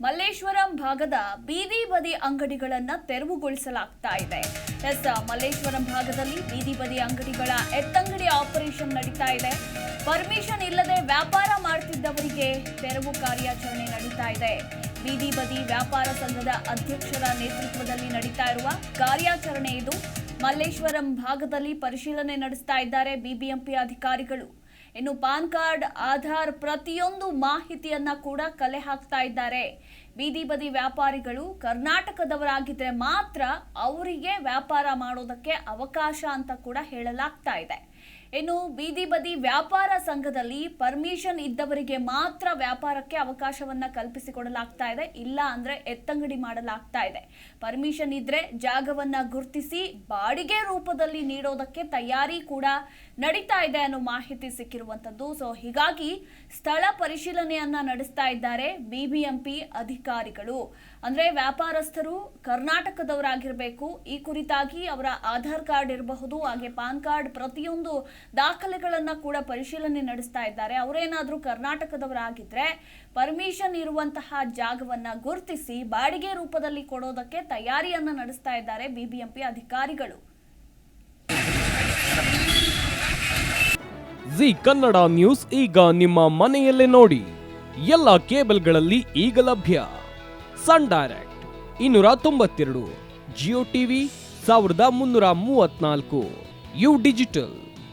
ಮಲ್ಲೇಶ್ವರಂ ಭಾಗದ ಬೀದಿ ಬದಿ ಅಂಗಡಿಗಳನ್ನ ತೆರವುಗೊಳಿಸಲಾಗ್ತಾ ಇದೆ. ಎಸ್, ಮಲ್ಲೇಶ್ವರಂ ಭಾಗದಲ್ಲಿ ಬೀದಿ ಬದಿ ಅಂಗಡಿಗಳ ಎತ್ತಂಗಡಿ ಆಪರೇಷನ್ ನಡೀತಾ ಇದೆ. ಪರ್ಮಿಷನ್ ಇಲ್ಲದೆ ವ್ಯಾಪಾರ ಮಾಡ್ತಿದ್ದವರಿಗೆ ತೆರವು ಕಾರ್ಯಾಚರಣೆ ನಡೀತಾ ಇದೆ. ಬೀದಿ ಬದಿ ವ್ಯಾಪಾರ ಸಂಘದ ಅಧ್ಯಕ್ಷರ ನೇತೃತ್ವದಲ್ಲಿ ನಡೀತಾ ಇರುವ ಕಾರ್ಯಾಚರಣೆ ಇದು ಮಲ್ಲೇಶ್ವರಂ ಭಾಗದಲ್ಲಿ ಪರಿಶೀಲನೆ ನಡೆಸ್ತಾ ಇದ್ದಾರೆ ಬಿಬಿಎಂಪಿ ಅಧಿಕಾರಿಗಳು. ಇನ್ನು ಪಾನ್ ಕಾರ್ಡ್, ಆಧಾರ್ ಪ್ರತಿಯೊಂದು ಮಾಹಿತಿಯನ್ನ ಕೂಡ ಕಲೆ ಹಾಕ್ತಾ ಇದ್ದಾರೆ. ಬೀದಿ ಬದಿ ವ್ಯಾಪಾರಿಗಳು ಕರ್ನಾಟಕದವರಾಗಿದ್ರೆ ಮಾತ್ರ ಅವರಿಗೆ ವ್ಯಾಪಾರ ಮಾಡೋದಕ್ಕೆ ಅವಕಾಶ ಅಂತ ಕೂಡ ಹೇಳಲಾಗ್ತಾ ಇದೆ. ಇನ್ನು ಬೀದಿ ಬದಿ ವ್ಯಾಪಾರ ಸಂಘದಲ್ಲಿ ಪರ್ಮಿಷನ್ ಇದ್ದವರಿಗೆ ಮಾತ್ರ ವ್ಯಾಪಾರಕ್ಕೆ ಅವಕಾಶವನ್ನ ಕಲ್ಪಿಸಿಕೊಡಲಾಗ್ತಾ ಇದೆ. ಇಲ್ಲ ಅಂದ್ರೆ ಎತ್ತಂಗಡಿ ಮಾಡಲಾಗ್ತಾ ಇದೆ. ಪರ್ಮಿಷನ್ ಇದ್ರೆ ಜಾಗವನ್ನ ಗುರುತಿಸಿ ಬಾಡಿಗೆ ರೂಪದಲ್ಲಿ ನೀಡೋದಕ್ಕೆ ತಯಾರಿ ಕೂಡ ನಡೀತಾ ಇದೆ ಅನ್ನೋ ಮಾಹಿತಿ ಸಿಕ್ಕಿರುವಂತದ್ದು. ಸೊ, ಹೀಗಾಗಿ ಸ್ಥಳ ಪರಿಶೀಲನೆಯನ್ನ ನಡೆಸ್ತಾ ಇದ್ದಾರೆ ಬಿಬಿಎಂಪಿ ಅಧಿಕಾರಿಗಳು. ಅಂದ್ರೆ ವ್ಯಾಪಾರಸ್ಥರು ಕರ್ನಾಟಕದವರಾಗಿರಬೇಕು. ಈ ಕುರಿತಾಗಿ ಅವರ ಆಧಾರ್ ಕಾರ್ಡ್ ಇರಬಹುದು, ಹಾಗೆ ಪಾನ್ ಕಾರ್ಡ್ ಪ್ರತಿಯೊಂದು ದಾಖಲೆಗಳನ್ನ ಕೂಡ ಪರಿಶೀಲನೆ ನಡೆಸ್ತಾ ಇದ್ದಾರೆ. ಅವರೇನಾದರೂ ಕರ್ನಾಟಕದವರಾಗಿದ್ದರೆ ಪರ್ಮಿಷನ್ ಇರುವಂತಹ ಜಾಗವನ್ನ ಗುರುತಿಸಿ ಬಾಡಿಗೆ ರೂಪದಲ್ಲಿ ಕೊಡೋದಕ್ಕೆ ತಯಾರಿಯನ್ನ ನಡೆಸ್ತಾ ಇದ್ದಾರೆ ಬಿಬಿಎಂಪಿ ಅಧಿಕಾರಿಗಳು. ಜಿ ಕನ್ನಡ ನ್ಯೂಸ್ ಈಗ ನಿಮ್ಮ ಮನೆಯಲ್ಲೇ ನೋಡಿ. ಎಲ್ಲ ಕೇಬಲ್ಗಳಲ್ಲಿ ಈಗ ಲಭ್ಯ. ಸನ್ ಡೈರೆಕ್ಟ್ ಇನ್ನೂರ ತೊಂಬತ್ತೆರಡು, ಜಿಯೋ ಟಿವಿ ಸಾವಿರದ ಮುನ್ನೂರ ಮೂವತ್ನಾಲ್ಕು ಯು ಡಿಜಿಟಲ್.